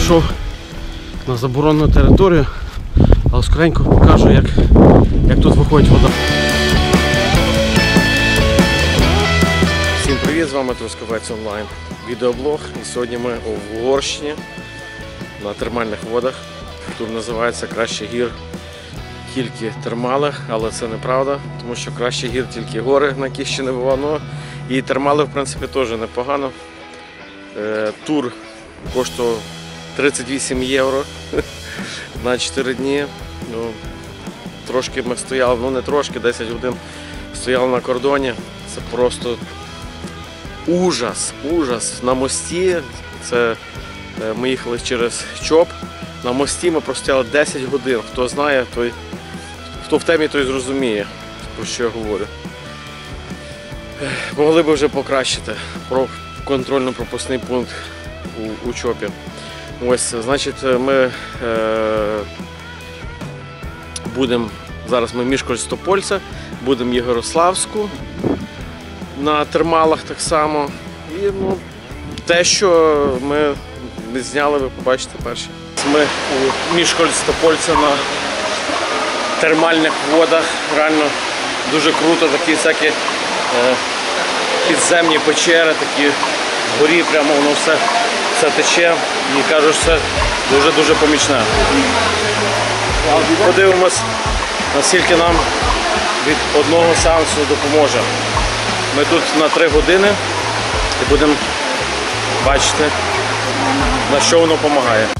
зайшов на заборонену територію, але скоренько покажу, як, як тут виходить вода. Всім привіт, з вами Трускавець онлайн. Відеоблог. І сьогодні ми у Угорщині на термальних водах. Тут називається Краще гір тільки термали, але це неправда, тому що краще гір тільки гори, на яких ще не було. Ну, і термали, в принципі, теж непогано. Е, Тур коштував 38 євро на 4 дні. Ну, Трошки ми стояли, ну не трошки, 10 годин стояли на кордоні. Це просто ужас, ужас. На мості. Це е, ми їхали через ЧОП. На мості ми простояли 10 годин. Хто знає, той, хто в темі, той зрозуміє, про що я говорю. Могли б вже покращити про контрольно-пропускний пункт у, у ЧОПі. Ось, значить, ми е, будемо зараз ми між Кольстопольця, будемо Єгорославську на термалах так само. І ну, те, що ми не зняли, ви побачите перші. Ми у Мішкольстопольця на термальних водах. Реально дуже круто, такі всякі е, підземні печери, такі вгорі прямо воно все, все тече. І кажуть, це дуже-дуже помічне. Подивимось, наскільки нам від одного сеансу допоможе. Ми тут на три години і будемо бачити, на що воно допомагає.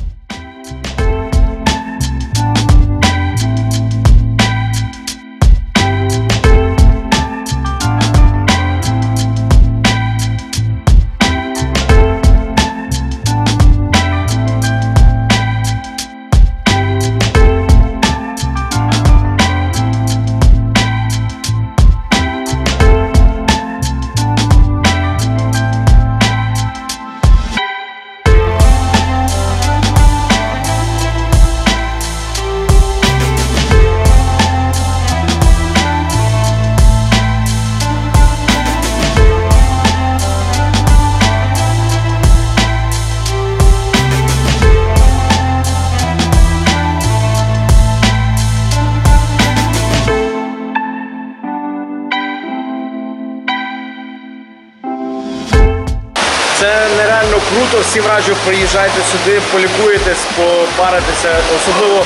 Це нереально круто. Всі вражі приїжджайте сюди, полікуєтесь, попаритеся, особливо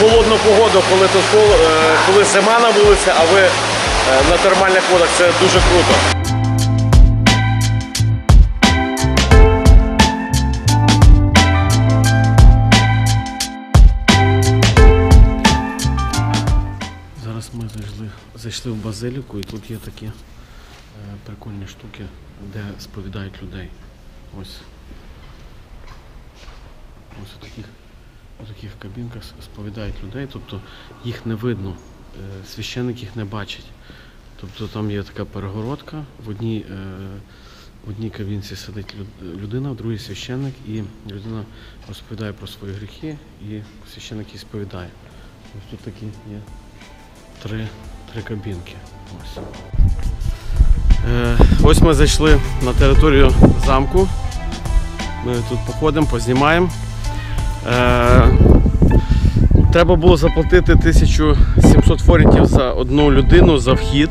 холодну погоду, коли тут е, коли зима на вулиці, а ви е, на термальних водах. Це дуже круто. Зараз ми зайшли, зайшли в базиліку і тут є такі е, прикольні штуки, де сповідають людей. Ось. Ось у таких, у таких кабінках сповідають людей, тобто їх не видно, е, священик їх не бачить. Тобто там є така перегородка, в одній, е, в одній кабінці сидить людина, в другій священник, і людина розповідає про свої гріхи, і священник їх сповідає. Ось тут такі є три, три кабінки. Ось. Е, ось ми зайшли на територію замку. Ми тут походимо, познімаємо. Е, треба було заплатити 1700 форінтів за одну людину за вхід.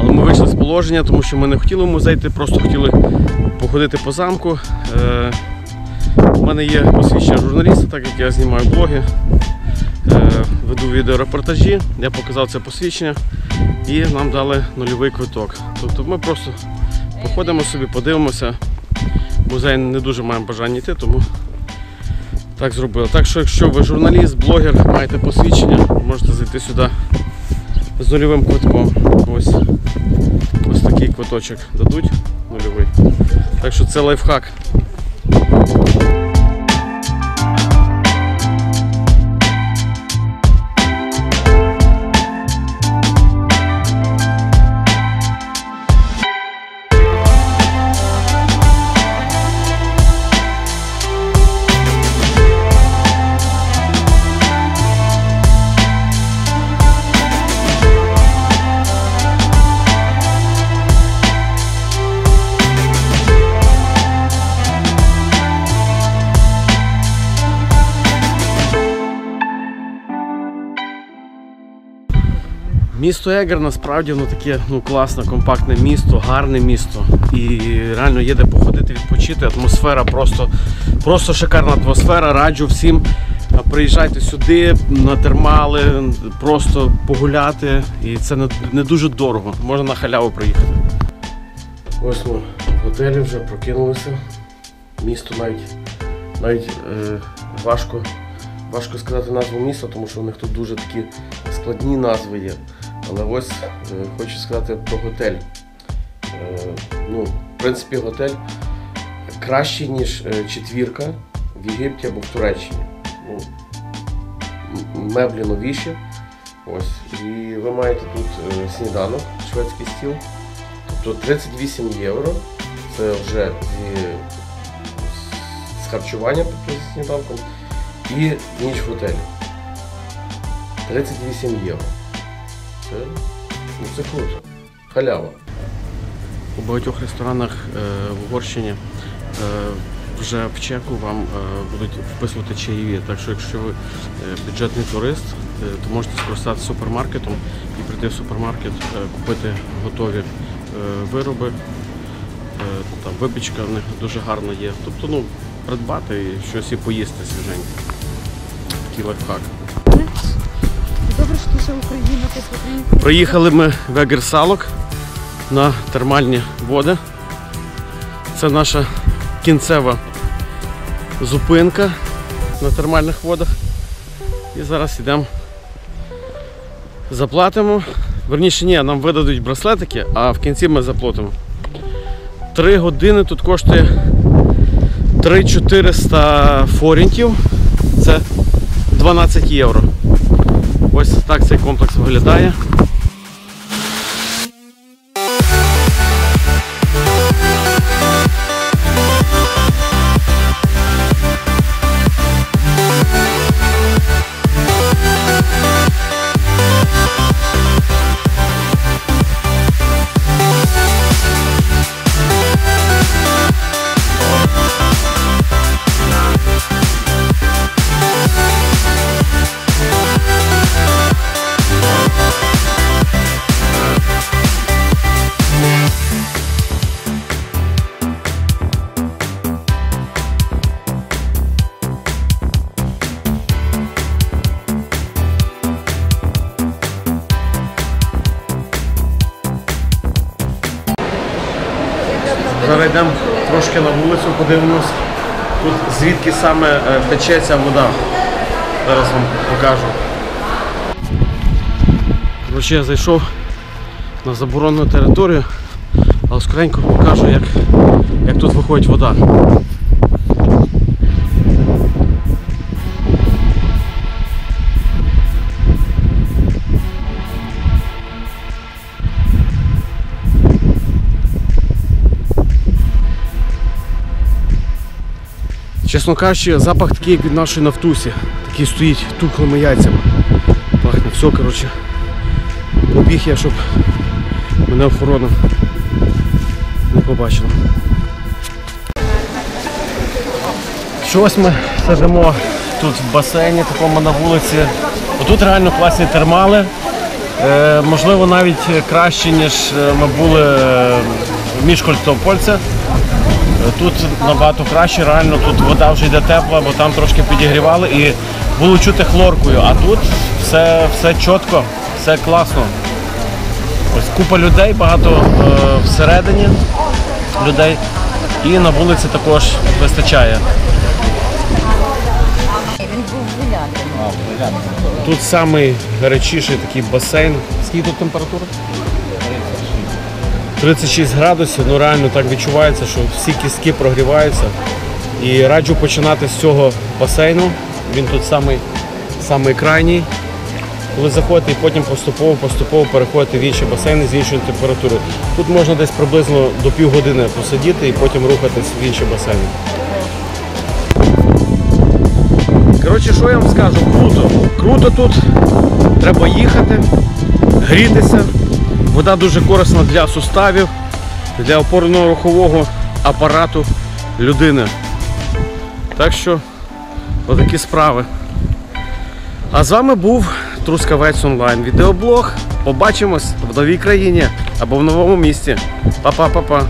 Але ми вийшли з положення, тому що ми не хотіли в музей йти, просто хотіли походити по замку. Е, у мене є посвідчення журналіста, так як я знімаю блоги, е, веду відеорепортажі. Я показав це посвідчення і нам дали нульовий квиток. Тобто ми просто походимо собі, подивимося. Музей не дуже маємо бажання йти, тому так зробили. Так що, якщо ви журналіст, блогер, маєте посвідчення, можете зайти сюди з нульовим квитком. Ось, ось такий квиточок дадуть нульовий. Так що це лайфхак. Місто Егер насправді воно таке ну, класне, компактне місто, гарне місто. І реально є де походити, відпочити. Атмосфера просто, просто шикарна атмосфера. Раджу всім приїжджайте сюди на термали, просто погуляти. І це не, не дуже дорого. Можна на халяву приїхати. Ось ми в готелі вже прокинулися. Місто навіть, навіть е, важко, важко сказати назву міста, тому що у них тут дуже такі складні назви є. Але ось е, хочу сказати про готель. Е, ну, в принципі, готель кращий, ніж е, четвірка в Єгипті або в Туреччині. Ну, меблі новіші. Ось. І ви маєте тут сніданок, шведський стіл. Тобто 38 євро. Це вже зі, з харчуванням тобто з сніданком і ніч в готелі. 38 євро. Це, ну, це круто. Халява. У багатьох ресторанах е, в Угорщині е, вже в чеку вам е, будуть вписувати чаєві. Так що якщо ви е, бюджетний турист, е, то можете скористатися супермаркетом і прийти в супермаркет, е, купити готові е, вироби. Е, там випічка в них дуже гарна є. Тобто, ну, придбати і щось і поїсти свіженьке. Такий лайфхак. Добре, що це Україна, ти українська. Приїхали ми в Егерсалок на термальні води. Це наша кінцева зупинка на термальних водах. І зараз йдемо заплатимо. Верніше ні, нам видадуть браслетики, а в кінці ми заплатимо. Три години тут коштує 3400 форінтів. Це 12 євро. Ось так цей комплекс виглядає. Подивимось. Тут звідки саме тече ця вода. Зараз вам покажу. Коротше, я зайшов на заборонену територію, але скоренько покажу, як, як тут виходить вода. Чесно кажучи, запах такий, як від нашої нафтусі. Такий стоїть тухлими яйцями. Пахне все, коротше. Побіг я, щоб мене охорона не побачила. Щось ми сидимо тут в басейні, такому на вулиці. Отут реально класні термали. Е, можливо, навіть краще, ніж е, ми були е, в Мішкольцовпольце. Е, Тут набагато краще, реально тут вода вже йде тепла, бо там трошки підігрівали і було чути хлоркою, а тут все, все чітко, все класно. Ось купа людей, багато е, всередині людей. І на вулиці також вистачає. Він був гуляти. Тут самий гарячіший такий басейн. Скільки тут температура? 36 градусів, ну реально так відчувається, що всі кістки прогріваються. І раджу починати з цього басейну. Він тут самий, самий крайній. Коли заходите і потім поступово-поступово переходите в інші басейни з іншою температурою. Тут можна десь приблизно до півгодини посидіти і потім рухатись в інші басейни. Коротше, що я вам скажу? Круто. Круто тут. Треба їхати, грітися. Вода дуже корисна для суставів, для опорно-рухового апарату людини. Так що, отакі справи. А з вами був Трускавець онлайн відеоблог. Побачимось в новій країні або в новому місті. Па-па, па-па.